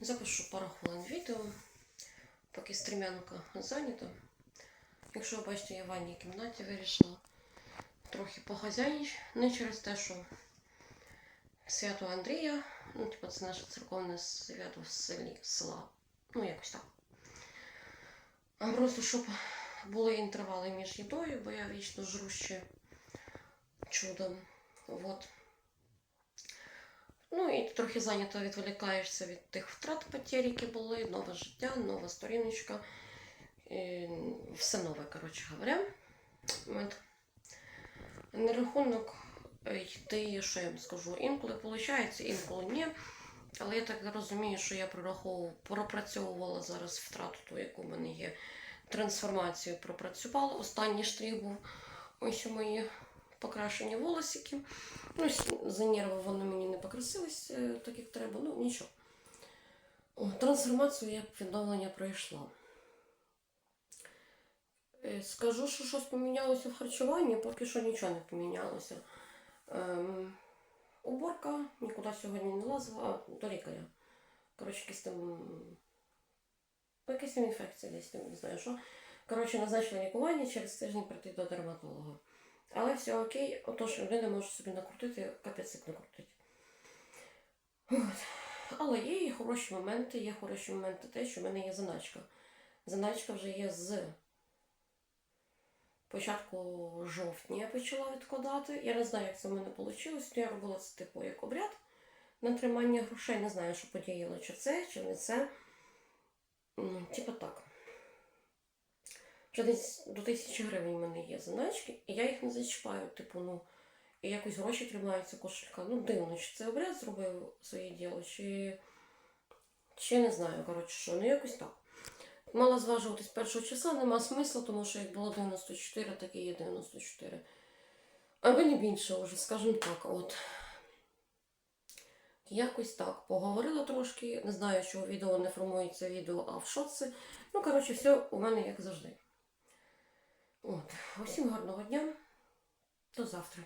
Запишу пару хвилин відео, поки стрімянка зайнята. Якщо ви бачите, я в ванній кімнаті вирішила трохи похазяйнич. Не через те, що свято Андрія, ну, типу, це наше церковне свято в селі села. Ну, якось так. А просто щоб були інтервали між їдою, бо я вічно жру ще чудом. Вот. Ну і трохи зайнято відволікаєшся від тих втрат потерь, які були, нове життя, нова сторіночка. І все нове, коротше говоря. От. На рахунок е, йти, що я вам скажу, інколи виходить, інколи ні. Але я так розумію, що я пропрацьовувала зараз втрату, ту, яку в мене є. Трансформацію пропрацювала. Останній штрих був ось у мої покрашені волосики. Ну, за нерви вони мені не покрасились е, так, як треба, ну нічого. Трансформацію я відновлення пройшла. Е, Скажу, що щось помінялося в харчуванні, поки що нічого не помінялося. Ем, уборка, нікуди сьогодні не лазила, а до лікаря. Коротше, якісь там. Якась там інфекція десь там, не знаю що. Коротше, назначила лікування через тиждень прийти до дерматолога. Але все окей, отож людина може собі накрутити, капець накрутити. От. Але є і хороші моменти, є хороші моменти те, що в мене є заначка. Заначка вже є з початку жовтня я почала відкладати. Я не знаю, як це в мене вийшло. Я робила це типу як обряд на тримання грошей. Не знаю, що подіяло, чи це, чи не це. Ну, типу так. Вже десь до тисячі гривень в мене є заначки, і я їх не зачіпаю. Типу, ну, і якось гроші тримаються кошелька. Ну, дивно, чи це обряд зробив своє діло, чи, чи не знаю, коротше, що, ну якось так. Мала зважуватись першого числа, нема смисла, тому що як було 94, так і є 94. Або не більше вже, скажімо так, от. Якось так. Поговорила трошки. Не знаю, що відео не формується відео, а в шоці. Ну, коротше, все у мене як завжди. От. Усім гарного дня. До завтра.